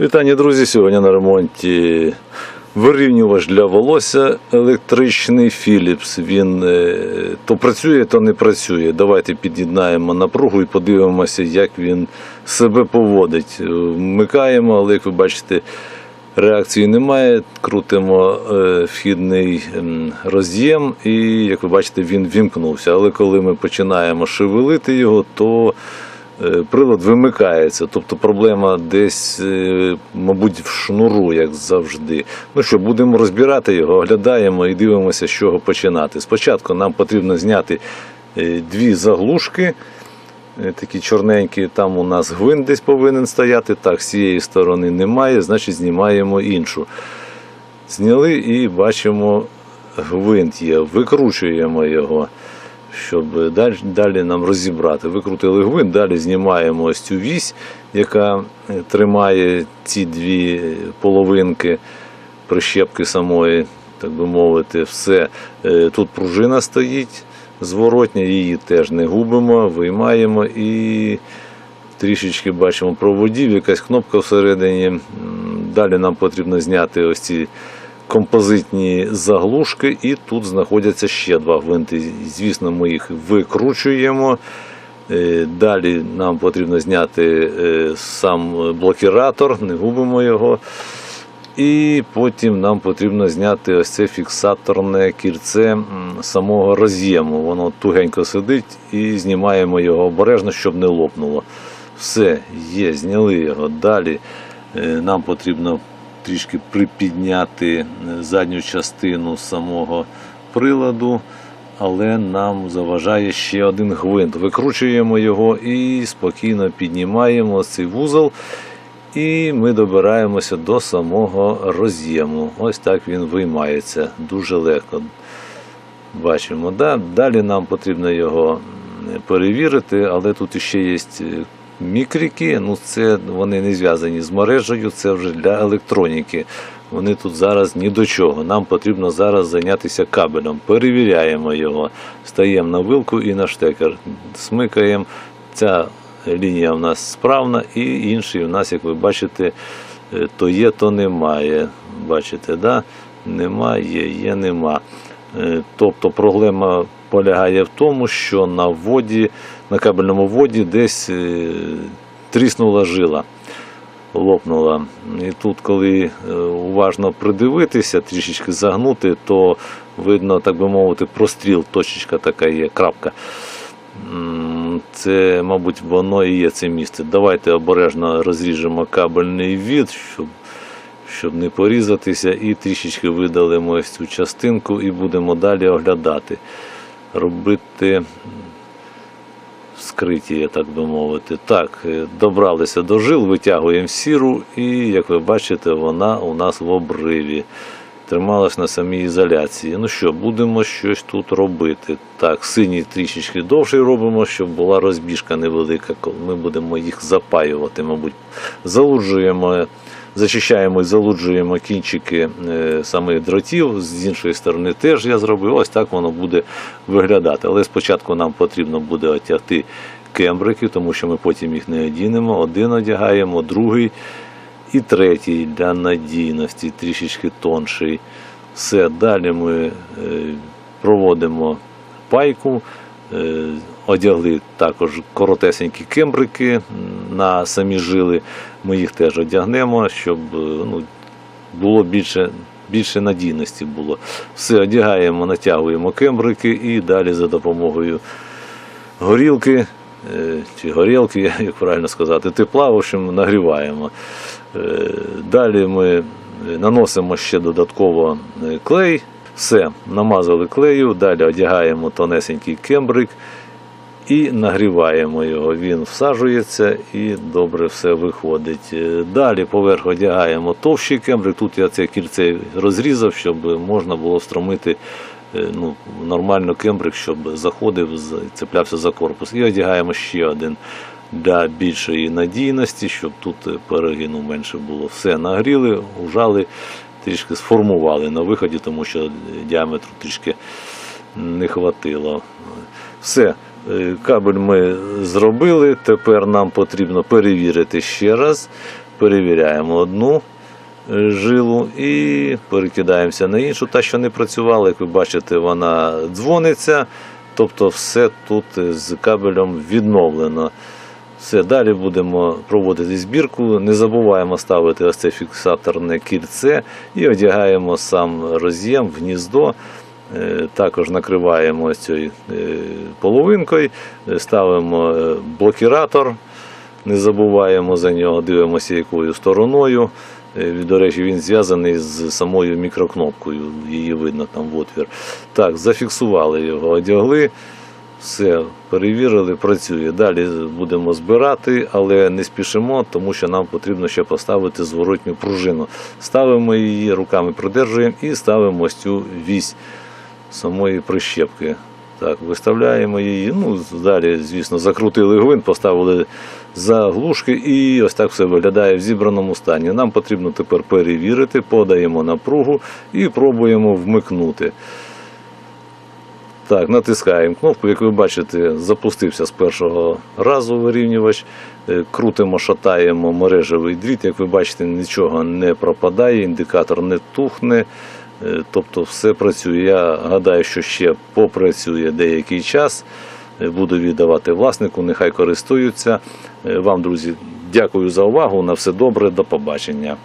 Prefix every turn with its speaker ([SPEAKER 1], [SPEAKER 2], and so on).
[SPEAKER 1] Вітання, друзі! Сьогодні на ремонті вирівнювач для волосся електричний Philips. Він е, то працює, то не працює. Давайте під'єднаємо напругу і подивимося, як він себе поводить. Вмикаємо, але як ви бачите, реакції немає. Крутимо е, вхідний роз'єм, і як ви бачите, він вімкнувся. Але коли ми починаємо шевелити його, то прилад вимикається. Тобто проблема десь, е, мабуть, в шнуру, як завжди. Ну що, будемо розбирати його, оглядаємо і дивимося, з чого починати. Спочатку нам потрібно зняти е, дві заглушки. е, Такі чорненькі, там у нас гвинт десь повинен стояти. Так, з цієї сторони немає, значить знімаємо іншу. Зняли і бачимо, гвинт є, викручуємо його, щоб далі, нам розібрати. Викрутили гвинт, далі знімаємо ось цю вісь, яка е, тримає ці дві половинки прищепки самої, так би мовити, все. Е, Тут пружина стоїть зворотня, її теж не губимо, виймаємо і трішечки бачимо проводів, якась кнопка всередині. Далі нам потрібно зняти ось ці композитні заглушки, і тут знаходяться ще два гвинти. Звісно, ми їх викручуємо. Е, Далі нам потрібно зняти е, сам блокіратор, не губимо його. І потім нам потрібно зняти ось це фіксаторне кільце самого роз'єму. Воно тугенько сидить і знімаємо його обережно, щоб не лопнуло. Все, є, зняли його. Далі е, нам потрібно трішки припідняти е, задню частину самого приладу, але нам заважає ще один гвинт. Викручуємо його і спокійно піднімаємо цей вузол. І ми добираємося до самого роз'єму. Ось так він виймається дуже легко. Бачимо. Да? Далі нам потрібно його перевірити, але тут ще є мікрики. Ну, це вони не зв'язані з мережею, це вже для електроніки. Вони тут зараз ні до чого. Нам потрібно зараз зайнятися кабелем. Перевіряємо його, стаємо на вилку і на штекер. Смикаємо. Ця лінія в нас справна, і інший у нас, як ви бачите, то є, то немає. Бачите, да? немає, є, нема. Е, Тобто проблема полягає в тому, що на воді, на кабельному воді десь е, тріснула жила, лопнула. І тут, коли е, уважно придивитися, трішечки загнути, то видно, так би мовити, простріл, точечка така є, крапка. Це, мабуть, воно і є це місце. Давайте обережно розріжемо кабельний від, щоб, щоб не порізатися, і трішечки видалимо ось цю частинку і будемо далі оглядати. Робити м, вскриття, так би мовити. Так, е, добралися до жил, витягуємо сіру, і, як ви бачите, вона у нас в обриві трималась на самій ізоляції. Ну що, будемо щось тут робити. Так, синій трішечки довший робимо, щоб була розбіжка невелика. Ми будемо їх запаювати, мабуть. Залуджуємо, зачищаємо і залуджуємо кінчики е, самих дротів. З іншої сторони теж я зробив. Ось так воно буде виглядати. Але спочатку нам потрібно буде отягти кембрики, тому що ми потім їх не одінемо. Один одягаємо, другий і третій для надійності, трішечки тонший. Все, далі ми е, проводимо пайку, одягли також коротесенькі кембрики на самі жили. Ми їх теж одягнемо, щоб е, ну, було більше, більше надійності було. Все одягаємо, натягуємо кембрики і далі за допомогою горілки е, чи горілки, як правильно сказати, тепла, в общем, нагріваємо. Е, Далі ми наносимо ще додатково е, клей. Все, намазали клею, далі одягаємо тонесенький кембрик і нагріваємо його. Він всаджується і добре все виходить. Е, Далі поверх одягаємо товщий кембрик. Тут я це кільце розрізав, щоб можна було встромити е, ну, нормально кембрик, щоб заходив, цеплявся за корпус. І одягаємо ще один для більшої надійності, щоб тут е, перегину менше було. Все нагріли, ужали, трішки сформували на виході, тому що діаметру трішки не хватило. Все, е, кабель ми зробили. Тепер нам потрібно перевірити ще раз. перевіряємо одну е, жилу і перекидаємося на іншу. Та, що не працювала, як ви бачите, вона дзвониться. Тобто все тут з кабелем відновлено. Все, далі будемо проводити збірку. Не забуваємо ставити ось це фіксаторне кільце і одягаємо сам роз'єм в гніздо. Е, Також накриваємо ось цією е, половинкою, е, ставимо блокіратор, не забуваємо за нього, дивимося якою стороною. До речі, він зв'язаний з самою мікрокнопкою, її видно там в отвір. Так, зафіксували його, одягли. Все, перевірили, працює. Далі будемо збирати, але не спішимо, тому що нам потрібно ще поставити зворотню пружину. Ставимо її, руками придержуємо і ставимо ось цю вісь самої прищепки. Так, виставляємо її. Ну, далі, звісно, закрутили гвинт, поставили заглушки і ось так все виглядає в зібраному стані. Нам потрібно тепер перевірити, подаємо напругу і пробуємо вмикнути. Так, натискаємо кнопку. Як ви бачите, запустився з першого разу вирівнювач. Е, Крутимо, шатаємо мережевий дріт. Як ви бачите, нічого не пропадає, індикатор не тухне. Е, Тобто все працює. Я гадаю, що ще попрацює деякий час. Е, Буду віддавати власнику, нехай користуються. Вам, друзі, дякую за увагу. На все добре, до побачення.